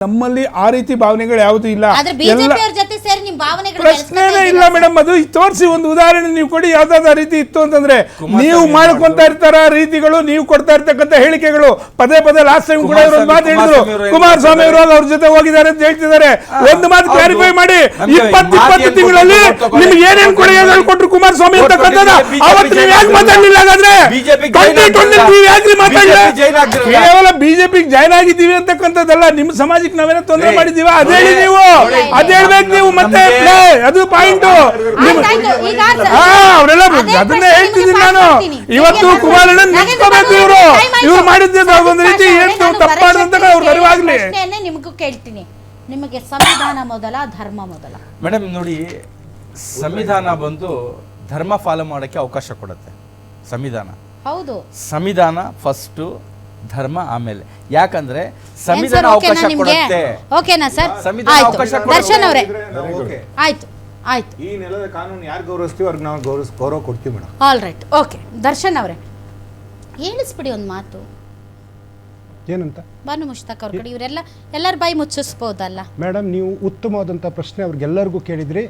ನಮ್ಮಲ್ಲಿ ಆ ರೀತಿ ಭಾವನೆಗಳು ಯಾವುದು ಇಲ್ಲ. ಆದ್ರೆ ಎಲ್ಲ ಬಿಜೆಪಿ ಅವ್ರ ಜೊತೆ ಸೇರಿ ನಿಮ್ ಭಾವನೆಗಳು ಪ್ರಶ್ನೆನೇ ಇಲ್ಲ ಮೇಡಮ್ ಅದು ತೋರಿಸಿ ಒಂದು ಉದಾಹರಣೆ ನೀವು ಕೊಡಿ ಯಾವ್ದಾದ್ರು ರೀತಿ ಇತ್ತು ಅಂತಂದ್ರೆ ನೀವು ಮಾಡ್ಕೊಂತ ಇರ್ತಾರ ರೀತಿಗಳು ನೀವು ಕೊಡ್ತಾ ಇರ್ತಕ್ಕಂಥ ಹೇಳಿಕೆಗಳು ಪದೇ ಪದೇ ಲಾಸ್ಟ್ ಟೈಮ್ ಕೂಡ ಇವ್ರು ಒಂದು ಮಾತು ಹೇಳಿದ್ರು. ಕುಮಾರಸ್ವಾಮಿ ಅವರು ಅವ್ರ ಜೊತೆ ಹೋಗಿದ್ದಾರೆ ಅಂತ ಹೇಳ್ತಿದ್ದಾರೆ. ಒಂದು ಮಾತು. ಕ್ಲಾರಿಫೈ ಮಾಡಿ. ನಮ್ಗೆ ಇಪ್ಪತ್ತು ಮಾತು ಇಪ್ಪತ್ತು ಏನ್ ತಿಂಗಳಲ್ಲಿ ನಿಮ್ಗೆ ಏನೇನು ಕೊಡಿ ಏನೇನ್ ಕೊಡುಗೆಗಳು ಕೊಟ್ರು ಕುಮಾರಸ್ವಾಮಿ ಅಂತಕ್ಕಂಥದ್ದು BJP ಅವತ್ತು ನೀವು ಯಾಕೆ ಮಾತಾಡ್ಲಿಲ್ಲ ಹಾಗಾದ್ರೆ? BJP ಗೆ ಟ್ವೆಂಟಿ join ಟ್ವೆಂಟಿ ನೀವು ಯಾಕ್ರಿ ಮಾತಾಡಲಿಲ್ಲ? BJP join ಆಗ್ತಿರಲ್ಲ. ಕೇವಲ ಬಿಜೆಪಿ ಜಾಯ್ನ್ ಆಗಿದ್ದೀವಿ ಅಂತಕ್ಕಂಥದ್ದಲ್ಲ ನಿಮ್ಮ ಸಮಾಜಕ್ಕೆ ನಾವೇನೋ ತೊಂದರೆ ಮಾಡಿದೀವ ಅದೇ ಹೇಳಿ ನೀವು. ಅದ್ ಹೇಳ್ಬೇಕು ನೀವು ಮತ್ತೆ ಅದು ಪಾಯಿಂಟ್ ಅವರೆಲ್ಲ ಅದನ್ನ ಹೇಳ್ತಿದ್ದೀನಿ ನಾನು. ಇವತ್ತು ಕುಮಾರಣ್ಣ ನಿಂತ್ಕೋಬೇಕು ಇವರು. ಇವ್ರು ಮಾಡಿದ್ದೀವಿ ಒಂದು ರೀತಿ ಏನು ತಪ್ಪಾಡ್ದಂತ ಅವ್ರಿಗೆ ಅರಿವಾಗ್ಲಿ ನಿಮಗೂ ಕೇಳ್ತೀನಿ. ನಿಮಗೆ ಸಂವಿಧಾನ ಮೊದಲ ಧರ್ಮ ಮೊದಲ. ಮೇಡಮ್ ನೋಡಿ ಸಂವಿಧಾನ ಬಂದು ಧರ್ಮ ಫಾಲೋ ಮಾಡೋಕ್ಕೆ ಅವಕಾಶ ಕೊಡುತ್ತೆ. ಸಂವಿಧಾನ. ಹೌದು. ಸಂವಿಧಾನ ಫಸ್ಟು ಧರ್ಮ ಆಮೇಲೆ. ಯಾಕಂದ್ರೆ ಸಂವಿಧಾನ ಅವಕಾಶ ಕೊಡುತ್ತೆ. ಓಕೆನಾ ಸರ್ ಸಂವಿಧಾನ ಆಯ್ತು. ಅವಕಾಶ ಕೊಡುತ್ತೆ. ದರ್ಶನ್ ಅವರೇ ಓಕೆ ಆಯ್ತು. ಆಯ್ತು. ಈ ನೆಲದ ಕಾನೂನು ಯಾರು ಗೌರವಿಸ್ತೀವಿ ಅವ್ರಿಗೆ ನಾವು ಗೌರವ ಗೌರವ ಕೊಡ್ತೀವಿ madam all right okay Darshan ಅವರೇ ಹೇಳಿಸ್ಬಿಡಿ ಒಂದು ಮಾತು. ಏನಂತ? ಬಾನು ಮುಷ್ತಾಕ್ ಅವ್ರ ಕಡೆ ಇವರೆಲ್ಲ ಎಲ್ಲರ ಬಾಯಿ ಮುಚ್ಚಿಸ್ಬೋದಲ್ಲ? ಮೇಡಮ್ ನೀವು ಉತ್ತಮವಾದಂಥ ಪ್ರಶ್ನೆ ಅವ್ರಿಗೆಲ್ಲರಿಗೂ ಕೇಳಿದ್ರಿ.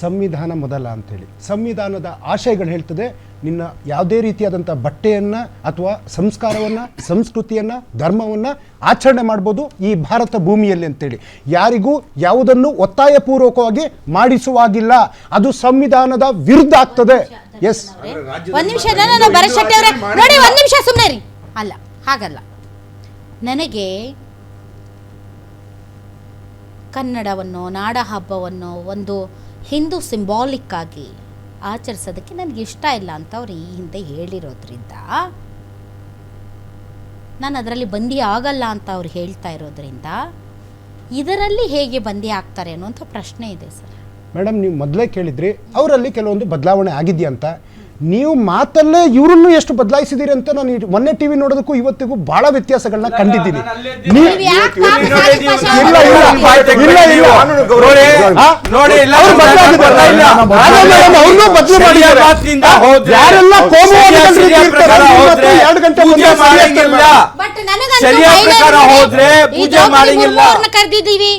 ಸಂವಿಧಾನ ಮೊದಲ ಅಂತೇಳಿ ಸಂವಿಧಾನದ ಆಶಯಗಳು ಹೇಳ್ತದೆ, ನಿನ್ನ ಯಾವುದೇ ರೀತಿಯಾದಂಥ ಬಟ್ಟೆಯನ್ನು ಅಥವಾ ಸಂಸ್ಕಾರವನ್ನು, ಸಂಸ್ಕೃತಿಯನ್ನು, ಧರ್ಮವನ್ನು ಆಚರಣೆ ಮಾಡ್ಬೋದು ಈ ಭಾರತ ಭೂಮಿಯಲ್ಲಿ ಅಂತೇಳಿ ಯಾರಿಗೂ ಯಾವುದನ್ನು ಒತ್ತಾಯಪೂರ್ವಕವಾಗಿ ಮಾಡಿಸುವಾಗಿಲ್ಲ. ಅದು ಸಂವಿಧಾನದ ವಿರುದ್ಧ ಆಗ್ತದೆ. ಎಸ್ ಒಂದು ನಿಮಿಷ ಅಲ್ಲ, ಹಾಗಲ್ಲ. ನನಗೆ ಕನ್ನಡವನ್ನು ನಾಡ ಹಬ್ಬವನ್ನು ಒಂದು ಹಿಂದೂ ಸಿಂಬಾಲಿಕ್ ಆಗಿ ಆಚರಿಸೋದಕ್ಕೆ ನನಗೆ ಇಷ್ಟ ಇಲ್ಲ ಅಂತ ಅವ್ರು ಈ ಹಿಂದೆ ಹೇಳಿರೋದ್ರಿಂದ ನಾನು ಅದರಲ್ಲಿ ಬಂದಿ ಆಗಲ್ಲ ಅಂತ ಅವ್ರು ಹೇಳ್ತಾ ಇರೋದ್ರಿಂದ ಇದರಲ್ಲಿ ಹೇಗೆ ಬಂದಿ ಆಗ್ತಾರೆ ಅನ್ನುವಂಥ ಪ್ರಶ್ನೆ ಇದೆ ಸರ್. ಮೇಡಮ್, ನೀವು ಮೊದಲೇ ಕೇಳಿದ್ರಿ, ಅವರಲ್ಲಿ ಕೆಲವೊಂದು ಬದಲಾವಣೆ ಆಗಿದೆಯಾ ಅಂತ. ನೀವು ಮಾತಲ್ಲೇ ಇವರನ್ನು ಎಷ್ಟು ಬದಲಾಯಿಸಿದೀರಿ ಅಂತ ನಾನು ಈ ಮೊನ್ನೆ ಟಿವಿ ನೋಡೋದಕ್ಕೂ ಇವತ್ತಿಗೂ ಬಹಳ ವ್ಯತ್ಯಾಸಗಳನ್ನ ಕಂಡಿದ್ದೀನಿ. ನೀವು ನೀವು ಯಾಕೆ ನೋಡಿ, ಕಾಪಿ ನೀವು- ಭಾಷೆ ಇಲ್ಲ, ಇಲ್ಲ, ಇಲ್ಲ, ಇಲ್ಲ. ನೋಡಿ, ನೋಡಿ ಇಲ್ಲ. ಅವ್ರು ಬದಲಾಗಿದ್ದಾರಲ್ಲ? ಇಲ್ಲ. ಅಲ್ಲ, ಮೇಡಮ್, ಅವ್ರನ್ನೂ ಬದಲು ಮಾಡಿದ್ದಾರೆ. ಮಾತಿನಿಂದ ಹೋದ್ರೆ ಯಾರೆಲ್ಲ ಕೋಮುವಾದಿಗಳು ಸರಿಯಾದ ಇರ್ತಾರೆ, ಪ್ರಕಾರ ಅವ್ರು ಹೋದ್ರೆ ಎರಡು ಗಂಟೆ ಪೂಜೆ ಮುಂದೆ ಮಾಡಂಗಿಲ್ಲ. ಬಟ್ ನನಗಂತೂ ಸರಿಯಾದ ಮಹಿಳೆಯರಿಗೆ ಪ್ರಕಾರ ಹೋದ್ರೆ ಈ ಪೂಜೆ ದ್ರೌಪದಿ ಮಾಡಂಗಿಲ್ಲ. ಮುರ್ಮು ಅವ್ರನ್ನ ಕರೆದಿದ್ದೀವಿ.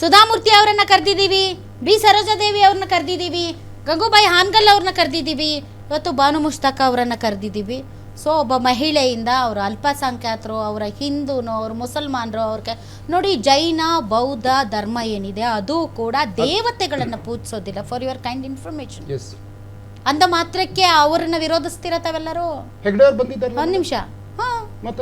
ಸುಧಾಮೂರ್ತಿ ಅವರನ್ನ ಕರೆದಿದ್ದೀವಿ. ಬಿ. ಸರೋಜಾದೇವಿ ಅವ್ರನ್ನ ಕರೆದಿದ್ದೀವಿ. ಗಂಗೂಬಾಯಿ ಹಾನ್ಗಲ್ ಅವ್ರನ್ನ ಕರೆದಿದ್ದೀವಿ. ಇವತ್ತು ಬಾನು ಮುಷ್ತಾಕ ಅವರನ್ನು ಕರೆದಿದ್ದೀವಿ. ಸೊ ಒಬ್ಬ ಮಹಿಳೆಯಿಂದ ಅವರ ಅಲ್ಪಸಂಖ್ಯಾತರು ಅವರ ಹಿಂದೂನೋ ಅವ್ರ ಮುಸಲ್ಮಾನರು ಅವ್ರ ನೋಡಿ ಜೈನ ಬೌದ್ಧ ಧರ್ಮ ಏನಿದೆ ಅದು ಕೂಡ ದೇವತೆಗಳನ್ನು ಪೂಜಿಸೋದಿಲ್ಲ. For your kind information yes ಅಂದ ಮಾತ್ರಕ್ಕೆ ಅವರನ್ನ ವಿರೋಧಿಸ್ತೀರ ತಾವೆಲ್ಲರೂ? ಒಂದ್ ನಿಮಿಷ?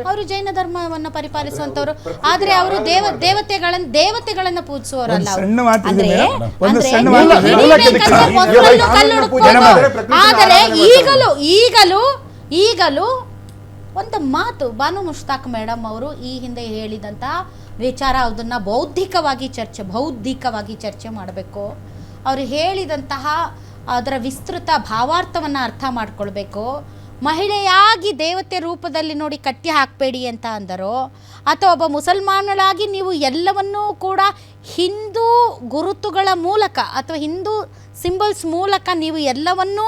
ಅವರು ಜೈನ ಧರ್ಮವನ್ನು ಪರಿಪಾಲಿಸುವಂತವ್ರು. ಆದ್ರೆ ಅವರು ದೇವ ದೇವತೆಗಳನ್ನ ದೇವತೆಗಳನ್ನ ಪೂಜಿಸುವವರಲ್ಲ ಆದರೆ ಈಗಲೂ ಈಗಲೂ ಈಗಲೂ ಒಂದು ಮಾತು ಬಾನು ಮುಷ್ತಾಕ್ ಮೇಡಮ್ ಅವರು ಈ ಹಿಂದೆ ಹೇಳಿದಂತ ವಿಚಾರ ಅದನ್ನ ಬೌದ್ಧಿಕವಾಗಿ ಚರ್ಚೆ ಬೌದ್ಧಿಕವಾಗಿ ಚರ್ಚೆ ಮಾಡಬೇಕು. ಅವರು ಹೇಳಿದಂತಹ ಅದರ ವಿಸ್ತೃತ ಭಾವಾರ್ಥವನ್ನು ಅರ್ಥ ಮಾಡ್ಕೊಳ್ಬೇಕು. ಮಹಿಳೆಯಾಗಿ ದೇವತೆ ರೂಪದಲ್ಲಿ ನೋಡಿ ಕಟ್ಟಿ ಹಾಕಬೇಡಿ ಅಂತ ಅಂದರೋ ಅಥವಾ ಒಬ್ಬ ಮುಸಲ್ಮಾನಳಾಗಿ ನೀವು ಎಲ್ಲವನ್ನೂ ಕೂಡ ಹಿಂದೂ ಗುರುತುಗಳ ಮೂಲಕ ಅಥವಾ ಹಿಂದೂ ಸಿಂಬಲ್ಸ್ ಮೂಲಕ ನೀವು ಎಲ್ಲವನ್ನೂ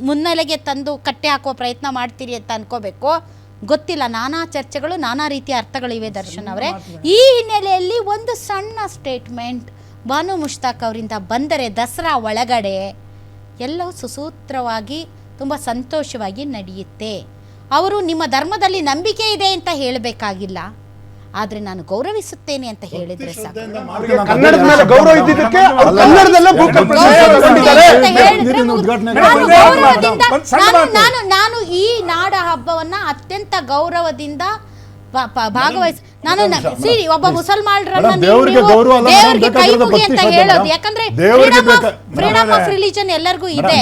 ಮುನ್ನೆಲೆಗೆ ತಂದು ಕಟ್ಟಿ ಹಾಕುವ ಪ್ರಯತ್ನ ಮಾಡ್ತೀರಿ ಅಂತ ಅನ್ಕೋಬೇಕು. ಗೊತ್ತಿಲ್ಲ ನಾನಾ ಚರ್ಚೆಗಳು ನಾನಾ ರೀತಿಯ ಅರ್ಥಗಳಿವೆ ದರ್ಶನ್ ಅವರೇ. ಈ ಹಿನ್ನೆಲೆಯಲ್ಲಿ ಒಂದು ಸಣ್ಣ ಸ್ಟೇಟ್ಮೆಂಟ್ ಬಾನು ಮುಷ್ತಾಕ್ ಅವರಿಂದ ಬಂದರೆ ದಸರಾ ಒಳಗಡೆ ಎಲ್ಲವೂ ಸುಸೂತ್ರವಾಗಿ ತುಂಬ ಸಂತೋಷವಾಗಿ ನಡೆಯುತ್ತೆ. ಅವರು ನಿಮ್ಮ ಧರ್ಮದಲ್ಲಿ ನಂಬಿಕೆ ಇದೆ ಅಂತ ಹೇಳಬೇಕಾಗಿಲ್ಲ. ಆದರೆ ನಾನು ಗೌರವಿಸುತ್ತೇನೆ ಅಂತ ಹೇಳಿದ್ರೆ ಸಾಕು. ಕನ್ನಡದ ಮೇಲೆ ಗೌರವ ಇದ್ದಿದ್ದಕ್ಕೆ ಅವ್ರು ಕನ್ನಡದಲ್ಲೇ ಭೂಕಂಪ ಗೌರವಿಸುತ್ತೇನೆ ಅಂತ ಹೇಳಿದ್ರೆ ಮುಗಿದು. ನಾನು ಗೌರವದಿಂದ- ನಾನು- ನಾನು ನಾನು ಈ ನಾಡ ಹಬ್ಬವನ್ನ ಅತ್ಯಂತ ಗೌರವದಿಂದ ಭಾಗವಹಿಸಿ ನಾನು ಸಿರಿ ಒಬ್ಬ ಮುಸಲ್ಮಾನರನ್ನ ದೇವರಿಗೆ ನೀವು- ಗೌರವ ಅಲ್ಲ, ದೇವ್ರಿಗೆ ಕೈ ಮುಗಿ ಅಂತ ಹೇಳೋದು. ಯಾಕಂದ್ರೆ ಫ್ರೀಡಮ್ ಆಫ್ ರಿಲಿಜನ್ ಎಲ್ಲರಿಗೂ ಇದೆ.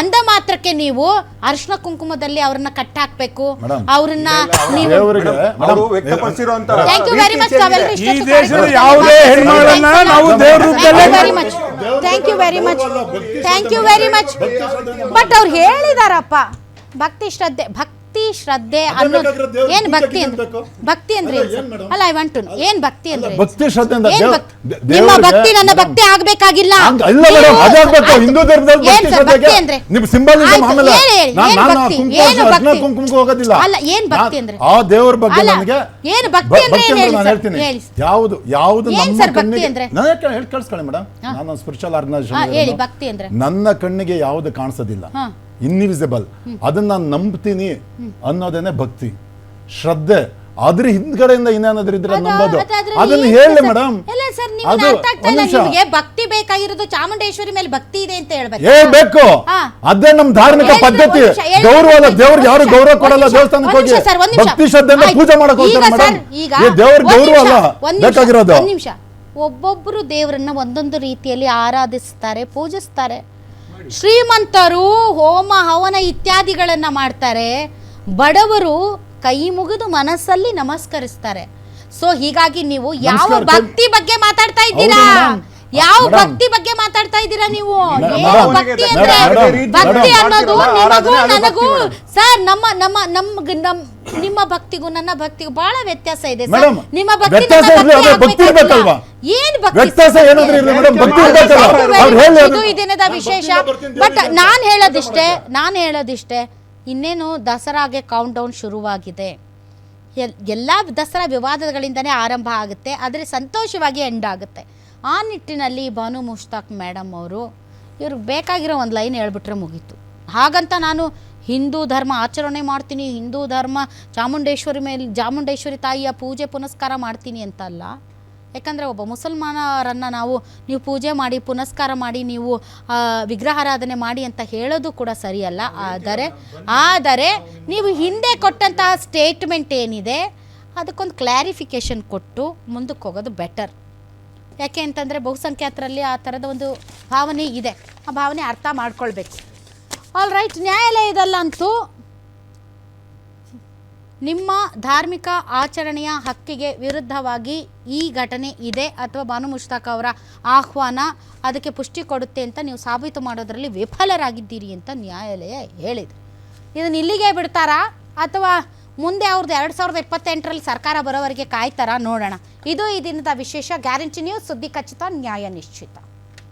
ಅಂದ ಮಾತ್ರಕ್ಕೆ ನೀವು ಅರ್ಶನ ಕುಂಕುಮದಲ್ಲಿ ಅವ್ರನ್ನ ಕಟ್ಟಾಕ್ಬೇಕು. ಮೇಡಮ್, ಅವ್ರನ್ನ ನೀವು ದೇವರಿಗೆ ಅವರು ವ್ಯಕ್ತಪಡಿಸಿರುವಂತ ಥ್ಯಾಂಕ್ ಯು ವೆರಿ ಮಚ್ ತಾವೆಲ್ಲರೂ ಈ ಇಷ್ಟೊತ್ತು ದೇಶದ ಯಾವುದೇ ಹೆಣ್ಮಗಳನ್ನ ನಾವು ದೇವ್ರ ರೂಪದಲ್ಲೇ very much thank you very much thank you very much but ಅವ್ರು ಹೇಳಿದಾರಪ್ಪ ಭಕ್ತಿ ಶ್ರದ್ಧೆ ಭಕ್ತಿ ಭಕ್ತಿ ಶ್ರದ್ಧೆ ಅನ್ನೋದು ಏನ್ ಭಕ್ತಿ ಅಂದ್ರೆ ಭಕ್ತಿ ಅಂದ್ರೆ ಅಲ್ಲ, ಐ ವಾಂಟ್ ಟು ಏನ್ ಭಕ್ತಿ ಅಂದ್ರೆ? ಭಕ್ತಿ ಶ್ರದ್ಧೆ ಏನ್ ಭಕ್ತಿ? ನಿಮ್ಮ ಭಕ್ತಿ ನನ್ನ ಭಕ್ತಿ ಆಗ್ಬೇಕಾಗಿಲ್ಲ ಅಲ್ಲ ಇಲ್ಲ ಮೇಡಮ್ ಅದಾಗಬೇಕು ಆಯ್ತು. ಹಿಂದೂ ಧರ್ಮದಲ್ಲಿ ಏನ್ ಭಕ್ತಿ ಸರ್ ಭಕ್ತಿ ಶ್ರದ್ಧೆಗೆ ಅಂದ್ರೆ ನಿಮ್ ಸಿಂಬಲಿಸಮ್ ಆಯ್ತು, ಆಮೇಲೆ ಹೇಳಿ, ನಾನ್- ಏನ್ ನಾನು ಭಕ್ತಿ? ಕುಂಕುಮ ಏನು ಅರ್ಶಿನ ಭಕ್ತಿ? ಕುಂಕುಮಕ್ಕೆ ಹೋಗೋದಿಲ್ಲ ಅಲ್ಲ, ಏನ್ ಭಕ್ತಿ ನಾನ್- ಅಂದ್ರೆ? ಆ ದೇವರ ಬಗ್ಗೆ ಅಲ್ಲ, ನನಗೆ ಏನ್ ಭಕ್ತಿ ಅಂದ್ರೆ ಏನ್ ಹೇಳಿ ನಾನು ಸರ್? ಹೇಳ್ತೀನಿ ಹೇಳಿ. ಯಾವುದು ಯಾವುದು ಏನ್ ನಮ್ಮ ಸರ್ ಭಕ್ತಿ ಕಣ್ಣಿಗೆ ಅಂದ್ರೆ? ನಾನು ಹೇಳಿ ಕಳ್ಸ್ಕೊಳ್ಳಿ ಮೇಡಮ್ ನಾನು ಸ್ಪಿರಿಚುವಲ್ ಹಾ, ಹೇಳಿ ಭಕ್ತಿ ಅಂದ್ರೆ ನನ್ನ ಕಣ್ಣಿಗೆ ಯಾವುದು ಕಾಣಿಸೋದಿಲ್ಲ ಹಾ. ಇನ್ವಿಸಿಬಲ್ ಅದನ್ನ ನಾನು ನಂಬ್ತೀನಿ ಅನ್ನೋದೇನೆ ಭಕ್ತಿ. ಶ್ರದ್ಧೆ. ಅದ್ರ ಹಿಂದ್ಗಡೆಯಿಂದ ಇನ್ನೇನಾದ್ರೂ ಇದ್ರೆ ನಂಬೋದು. ಅದನ್ನ ಹೇಳಿ? ಮೇಡಮ್ ಭಕ್ತಿ ಬೇಕಾಗಿರೋದು ಚಾಮುಂಡೇಶ್ವರಿ ಮೇಲೆ ಭಕ್ತಿ ಇದೆ ಅಂತ ಹೇಳ್ಬೇಕು. ಏ ಬೇಕು. ಅದೇ ನಮ್ ಧಾರ್ಮಿಕ ಪದ್ಧತಿ. ಗೌರವ ಅಲ್ಲ ದೇವ್ರಿಗೆ ಯಾರು ಗೌರವ ಕೊಡಲ್ಲ ದೇವಸ್ಥಾನಕ್ಕೆ ಹೋಗಿ. ಭಕ್ತಿ ಶ್ರದ್ಧೆಯಿಂದ. ಪೂಜೆ ಮಾಡಕ್ ಹೋಗ್ತಾರೆ ಮೇಡಮ್ ದೇವ್ರ ಗೌರವ ಅಲ್ಲ. ಬೇಕಾಗಿರೋದು. ನಿಮಿಷ. ಒಬ್ಬೊಬ್ರು ದೇವರನ್ನ ಒಂದೊಂದು ರೀತಿಯಲ್ಲಿ ಆರಾಧಿಸ್ತಾರೆ ಪೂಜಿಸ್ತಾರೆ. ಶ್ರೀಮಂತರು ಹೋಮ ಹವನ ಇತ್ಯಾದಿಗಳನ್ನ ಮಾಡ್ತಾರೆ. ಬಡವರು ಕೈ ಮುಗಿದು ಮನಸ್ಸಲ್ಲಿ ನಮಸ್ಕರಿಸ್ತಾರೆ. ಸೊ ಹೀಗಾಗಿ ನೀವು ಯಾವ ಭಕ್ತಿ ಬಗ್ಗೆ ಮಾತಾಡ್ತಾ ಇದ್ದೀರಾ? ಯಾವ ಭಕ್ತಿ ಬಗ್ಗೆ ಮಾತಾಡ್ತಾ ಇದ್ದೀರಾ ನೀವು? ಏನು ಭಕ್ತಿ ಅಂದ್ರೆ ಭಕ್ತಿ ಅನ್ನೋದು ನಿಮಗೂ ನನಗೂ ಸರ್ ನಮ್ಮ ನಮ್ಮ ನಮ್ಗ್ ನಮ್ ನಿಮ್ಮ ಭಕ್ತಿಗೂ ನನ್ನ ಭಕ್ತಿಗೂ ಬಹಳ ವ್ಯತ್ಯಾಸ ಇದೆ ಸರ್ ಮೇಡಮ್, ನಿಮ್ಮ ಭಕ್ತಿ ವ್ಯತ್ಯಾಸ ನನ್ನ ಇರ್ಲಿ, ಭಕ್ತಿ ಅದೇ ಭಕ್ತಿ ಆಗ್ಬೇಕಾಗಿಲ್ಲ. ಇರ್ಬೇಕಲ್ವಾ? ಏನ್ ಭಕ್ತಿ ವ್ಯತ್ಯಾಸ ಸರ್? ಏನಾದ್ರೂ ಇರ್ಲಿ ಮೇಡಮ್ ಭಕ್ತಿ ಅದು ಇರ್ಬೇಕಲ್ಲ Thank you very ಅವ್ರು much. ಹೇಳಿ ಇದು ಈ ದಿನದ ವಿಶೇಷ ಬಟ್ ನಾನು ಹೇಳೋದಿಷ್ಟೇ ನಾನ್ ಹೇಳೋದಿಷ್ಟೇ ಇನ್ನೇನು ದಸರಾಗೆ ಕೌಂಟ್ ಡೌನ್ ಶುರುವಾಗಿದೆ ಎಲ್ಲಾ ಎಲ್ಲ ದಸರಾ ವಿವಾದಗಳಿಂದನೇ ಆರಂಭ ಆಗುತ್ತೆ ಆದರೆ ಸಂತೋಷವಾಗಿ ಎಂಡ್ ಆಗುತ್ತೆ ಆ ನಿಟ್ಟಿನಲ್ಲಿ ಭಾನು ಮುಷ್ತಾಕ್ ಮೇಡಮ್ ಅವರು ಇವ್ರಿಗೆ ಬೇಕಾಗಿರೋ ಒಂದು ಲೈನ್ ಹೇಳ್ಬಿಟ್ರೆ ಮುಗೀತು ಹಾಗಂತ ನಾನು ಹಿಂದೂ ಧರ್ಮ ಆಚರಣೆ ಮಾಡ್ತೀನಿ, ಹಿಂದೂ ಧರ್ಮ ಚಾಮುಂಡೇಶ್ವರಿ ಮೇಲೆ, ಚಾಮುಂಡೇಶ್ವರಿ ತಾಯಿಯ ಪೂಜೆ ಪುನಸ್ಕಾರ ಮಾಡ್ತೀನಿ ಅಂತ ಅಲ್ಲ ಯಾಕಂದರೆ ಒಬ್ಬ ಮುಸಲ್ಮಾನರನ್ನು ನಾವು, ನೀವು ಪೂಜೆ ಮಾಡಿ, ಪುನಸ್ಕಾರ ಮಾಡಿ, ನೀವು ವಿಗ್ರಹಾರಾಧನೆ ಮಾಡಿ ಅಂತ ಹೇಳೋದು ಕೂಡ ಸರಿಯಲ್ಲ. ಆದರೆ ಆದರೆ ನೀವು ಹಿಂದೆ ಕೊಟ್ಟಂತಹ ಸ್ಟೇಟ್ಮೆಂಟ್ ಏನಿದೆ, ಅದಕ್ಕೊಂದು ಕ್ಲಾರಿಫಿಕೇಷನ್ ಕೊಟ್ಟು ಮುಂದಕ್ಕೆ ಹೋಗೋದು ಬೆಟರ್ ಯಾಕೆ ಅಂತಂದರೆ ಬಹುಸಂಖ್ಯಾತರಲ್ಲಿ ಆ ಥರದ ಒಂದು ಭಾವನೆ ಇದೆ. ಆ ಭಾವನೆ ಅರ್ಥ ಮಾಡ್ಕೊಳ್ಬೇಕು. ಆಲ್ ರೈಟ್ ನ್ಯಾಯಾಲಯದಲ್ಲಂತೂ ನಿಮ್ಮ ಧಾರ್ಮಿಕ ಆಚರಣೆಯ ಹಕ್ಕಿಗೆ ವಿರುದ್ಧವಾಗಿ ಈ ಘಟನೆ ಇದೆ ಅಥವಾ ಬಾನು ಮುಷ್ತಾಕ್ ಅವರ ಆಹ್ವಾನ ಅದಕ್ಕೆ ಪುಷ್ಟಿ ಕೊಡುತ್ತೆ ಅಂತ ನೀವು ಸಾಬೀತು ಮಾಡೋದರಲ್ಲಿ ವಿಫಲರಾಗಿದ್ದೀರಿ ಅಂತ ನ್ಯಾಯಾಲಯ ಹೇಳಿದೆ. ಇದನ್ನು ಇಲ್ಲಿಗೆ ಬಿಡ್ತಾರಾ? ಅಥವಾ ಮುಂದೆ ಅವ್ರದ್ದು ಎರಡು ಸಾವಿರದ ಇಪ್ಪತ್ತೆಂಟರಲ್ಲಿ ಸರ್ಕಾರ ಬರೋವರೆಗೆ ಕಾಯ್ತಾರಾ? ನೋಡೋಣ. ಇದು ಈ ದಿನದ ವಿಶೇಷ. ಗ್ಯಾರಂಟಿ ನ್ಯೂಸ್ ಸುದ್ದಿ ಖಚಿತ, ನ್ಯಾಯ ನಿಶ್ಚಿತ.